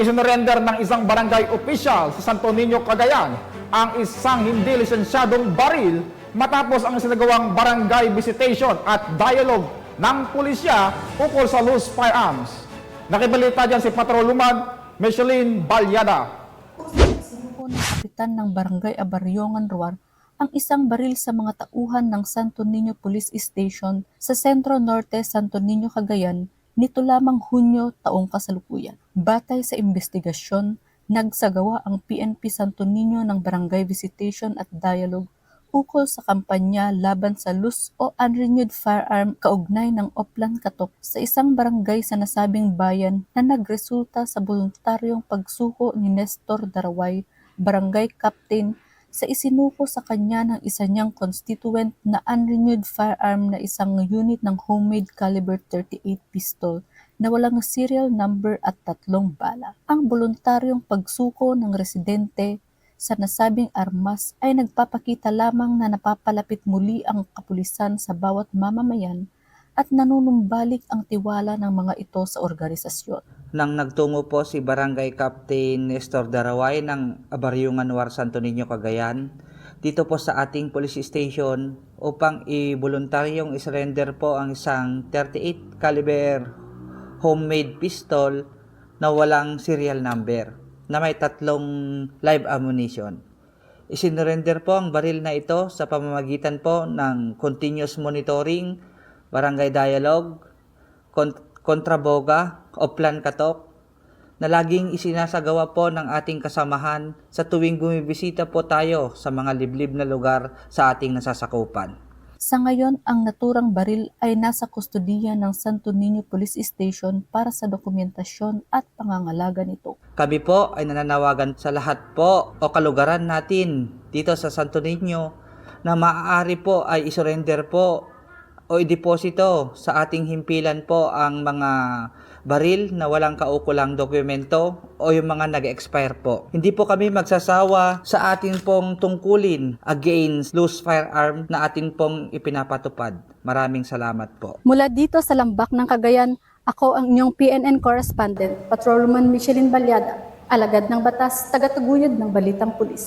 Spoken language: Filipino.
Isinurrender ng isang barangay official sa Santo Niño, Cagayan ang isang hindi lisensyadong baril matapos ang sinagawang barangay visitation at dialogue ng pulisya ukol sa loose firearms. Nakibalita dyan si Patroluman Micheline Balyada. Sinuko ng kapitan ng Barangay Abaryongan Ruar ang isang baril sa mga tauhan ng Santo Niño Police Station sa Sentro Norte, Santo Niño, Cagayan nito lamang Hunyo taong kasalukuyan. Batay sa investigasyon, nagsagawa ang PNP Santo Niño ng barangay visitation at dialogue ukol sa kampanya laban sa loose o unrenewed firearm kaugnay ng Oplan Katok sa isang barangay sa nasabing bayan na nagresulta sa voluntaryong pagsuko ni Nestor Daraway, barangay captain, sa isinuko sa kanya ng isa niyang constituent na unrenewed firearm na isang unit ng homemade caliber 38 pistol na walang serial number at tatlong bala. Ang voluntaryong pagsuko ng residente sa nasabing armas ay nagpapakita lamang na napapalapit muli ang kapulisan sa bawat mamamayan at nanunumbalik ang tiwala ng mga ito sa organisasyon. Nang nagtungo po si Barangay Captain Nestor Daraway ng Abaryungan War Santo Niño, Cagayan dito po sa ating police station upang i-voluntaryong isurrender po ang isang 38 caliber homemade pistol na walang serial number na may tatlong live ammunition. Isinurrender po ang baril na ito sa pamamagitan po ng continuous monitoring, barangay dialogue, kontraboga o plan katok na laging isinasagawa po ng ating kasamahan sa tuwing bumibisita po tayo sa mga liblib na lugar sa ating nasasakupan. Sa ngayon, ang naturang baril ay nasa kustodiya ng Santo Niño Police Station para sa dokumentasyon at pangangalaga nito. Kami po ay nananawagan sa lahat po o kalugaran natin dito sa Santo Niño na maaari po ay isurrender po o ideposito sa ating himpilan po ang mga baril na walang kaukulang dokumento o yung mga nag-expire po. Hindi po kami magsasawa sa atin pong tungkulin against loose firearm na atin pong ipinapatupad. Maraming salamat po. Mula dito sa Lambak ng Cagayan, ako ang inyong PNN correspondent, Patrolman Michelin Balyada, alagad ng batas, tagataguyod ng Balitang Pulis.